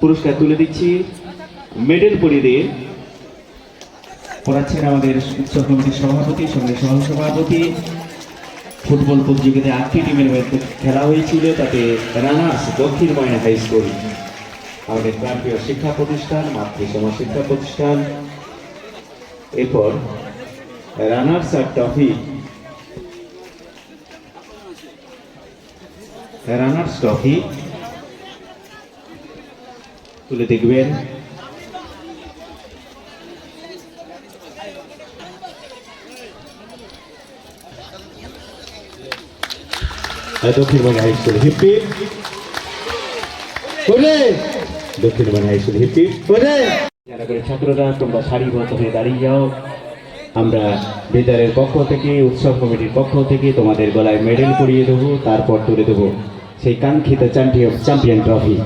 পুরস্কার তুলে দিচ্ছি। মেডেল পরিয়ে দিয়ে পড়াচ্ছেন আমাদের উৎসব কমিটির সভাপতি সঙ্গে সহ সভাপতি ফুটবল প্রতিযোগিতায় আটটি টিমের মধ্যে খেলা হয়েছিল, তাতে রানার্স দক্ষিণ ময়না হাই স্কুল, আমাদের প্রান্তীয় শিক্ষা প্রতিষ্ঠান মাতৃ সমাজ শিক্ষা প্রতিষ্ঠান। এরপর রানার্স আর ট্রফি। রানার্স ট্রফি তুলে দেখবেন। দক্ষিণ বাংলা হাই হিপি দক্ষিণ বাংলা হাই হিপি যারা করে ছাত্ররা তোমরা সারিবদ্ধ হয়ে দাঁড়িয়ে যাও। আমরা বিদ্যালয়ের পক্ষ থেকে উৎসব কমিটির পক্ষ থেকে তোমাদের গলায় মেডেল পরিয়ে দেবো তারপর তুলে দেবো সেই কাঙ্ক্ষিত চ্যাম্পিয়ন চ্যাম্পিয়ন ট্রফি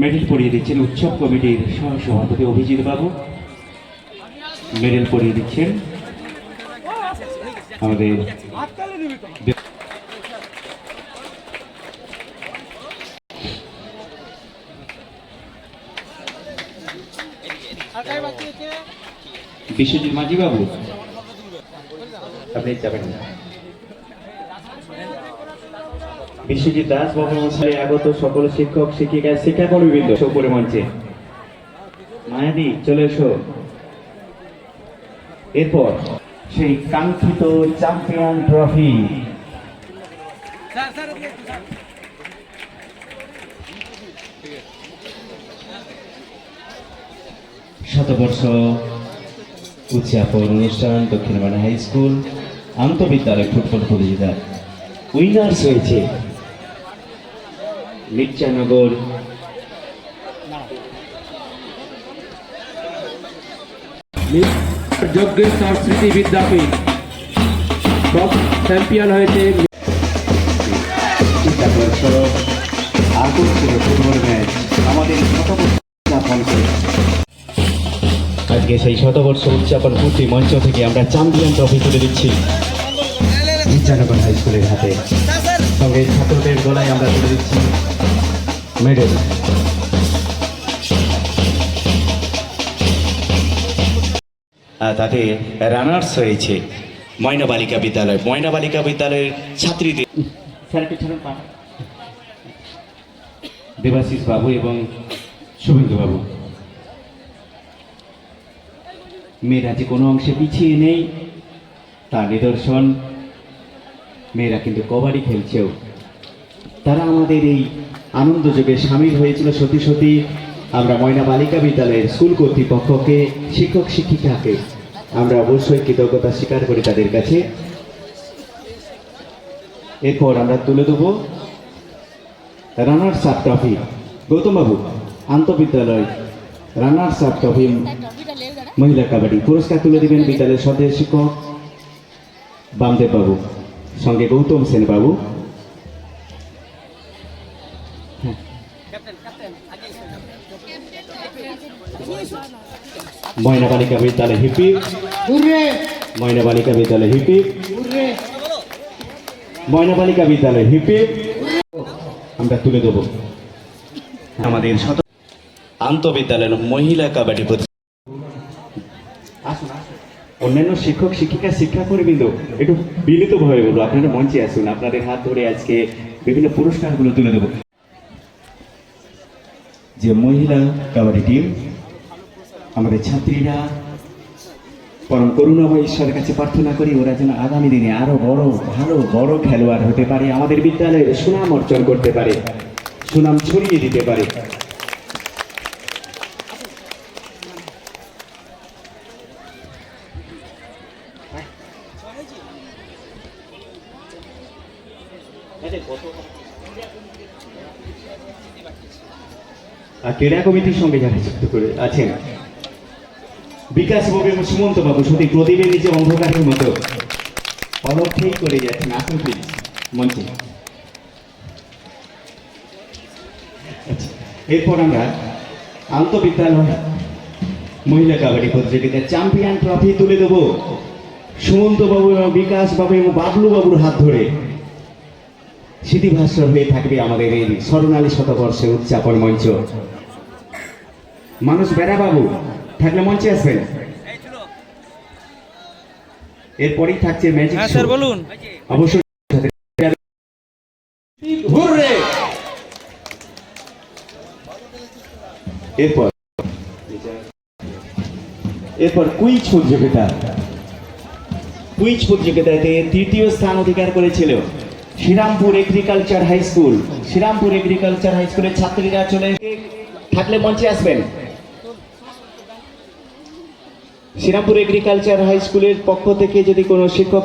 মেডেল পরিয়ে দিচ্ছেন উৎসব কমিটির সহ সভাপতি অভিজিৎ বাবু। মেডেল পরিয়ে দিচ্ছেন আমাদের বিশ্বজিৎ মাঝি বাবু আপনি যাবেন না। বিশ্বজিৎ দাস মশাই আগত সকল শিক্ষক, শিক্ষিকা, শিক্ষাকর্মীবৃন্দ উপরে মঞ্চে মায়াদি, চলে এসো। এরপর সেই কাঙ্ক্ষিত চ্যাম্পিয়ন ট্রফি। শতবর্ষ উদযাপন অনুষ্ঠান দক্ষিণ বাংলা হাই স্কুল, আন্তঃবিদ্যালয় ফুটবল প্রতিযোগিতা উইনার্স হয়েছে। মির্জানগর। বিদ্যাপীঠ। চ্যাম্পিয়ন হয়েছে আজকে সেই শতবর্ষ উদযাপন পূর্তি মঞ্চ থেকে আমরা চ্যাম্পিয়ন ট্রফি তুলে দিচ্ছি। মির্জানগর হাই স্কুলের হাতে। সঙ্গে ছাত্রদের গলায় আমরা তুলে দিচ্ছি মেডেল তাতে রানার্স হয়েছে ময়না বালিকা বিদ্যালয়। ময়না বালিকা বিদ্যালয়ের ছাত্রীদের দেবাশিস বাবু এবং শুভেন্দু বাবু। মেয়েরা যে কোনো অংশে পিছিয়ে নেই। তার নিদর্শন মেয়েরা কিন্তু কবাডি খেলছেও। তারা আমাদের এই আনন্দ যোগে সামিল হয়েছিল সত্যি সত্যি আমরা ময়না বালিকা বিদ্যালয়ের স্কুল কর্তৃপক্ষকে, শিক্ষক শিক্ষিকাকে। আমরা অবশ্যই কৃতজ্ঞতা স্বীকার করি তাদের কাছে। এরপর আমরা তুলে দেবো রানার্স আপ ট্রফি। গৌতম বাবু আন্তঃবিদ্যালয় রানার্স আপ ট্রফি মহিলা কাবাডি পুরস্কার তুলে দিবেন বিদ্যালয়ের সদস্য শিক্ষক বামদেব বাবু সঙ্গে গৌতম সেন বাবু। ময়না বালিকা বিদ্যালয় হিপি। ময়না বালিকা বিদ্যালয় হিপি। ময়না বালিকা বিদ্যালয় হিপি। আমরা তুলে দেব। আমাদের শত আন্তঃবিদ্যালয়ের মহিলা কাবাডি প্রতি- আসুন, আসুন। অন্যান্য শিক্ষক, শিক্ষিকা শিক্ষাকর্মীবৃন্দ একটু বিনীতভাবে বলব। আপনারা মঞ্চে আসুন, আপনাদের হাত ধরে আজকে বিভিন্ন পুরস্কারগুলো তুলে দেব। যে মহিলা কাবাডি টিম, আমাদের ছাত্রীরা, পরম করুণাময় ঈশ্বরের কাছে প্রার্থনা করি, ওরা যেন আগামী দিনে আরও বড়, ভালো, বড় খেলোয়াড় হতে পারে, আমাদের বিদ্যালয়ে সুনাম অর্জন করতে পারে, সুনাম ছড়িয়ে দিতে পারে। আর ক্রীড়া কমিটির সঙ্গে যারা যুক্ত করে আছেন বিকাশ এবং সুমন্ত বাবু প্রদীপের অন্ধকারের মতো অলক্ষেই করে যাচ্ছেন। আসুন প্লিজ মঞ্চে। আচ্ছা, এরপর আমরা আন্তঃবিদ্যালয় মহিলা কাবাডি প্রতিযোগিতার চ্যাম্পিয়ন ট্রফি তুলে দেব। সুমন্ত বাবু এবং বিকাশ বাবু এবং বাবলু বাবুর হাত ধরে। স্মৃতিভাস্বর হয়ে থাকবে আমাদের এই স্বর্ণালী শতবর্ষে উদযাপন মঞ্চ। মানুষ বেড়া বাবু থাকলে মঞ্চে আসবেন। এরপরেই থাকছে ম্যাজিক স্যার বলুন। অবশ্যই এরপর এরপর কুইজ প্রতিযোগিতা। কুইজ প্রতিযোগিতাতে তৃতীয় স্থান অধিকার করেছিল Shrirampur agriculture high school Shrirampur agriculture high স্কুলের ছাত্রীরা চলে থাকলে মঞ্চে আসবেন। শ্রীরামপুর এগ্রিকালচার হাই স্কুলের পক্ষ থেকে যদি কোনো শিক্ষক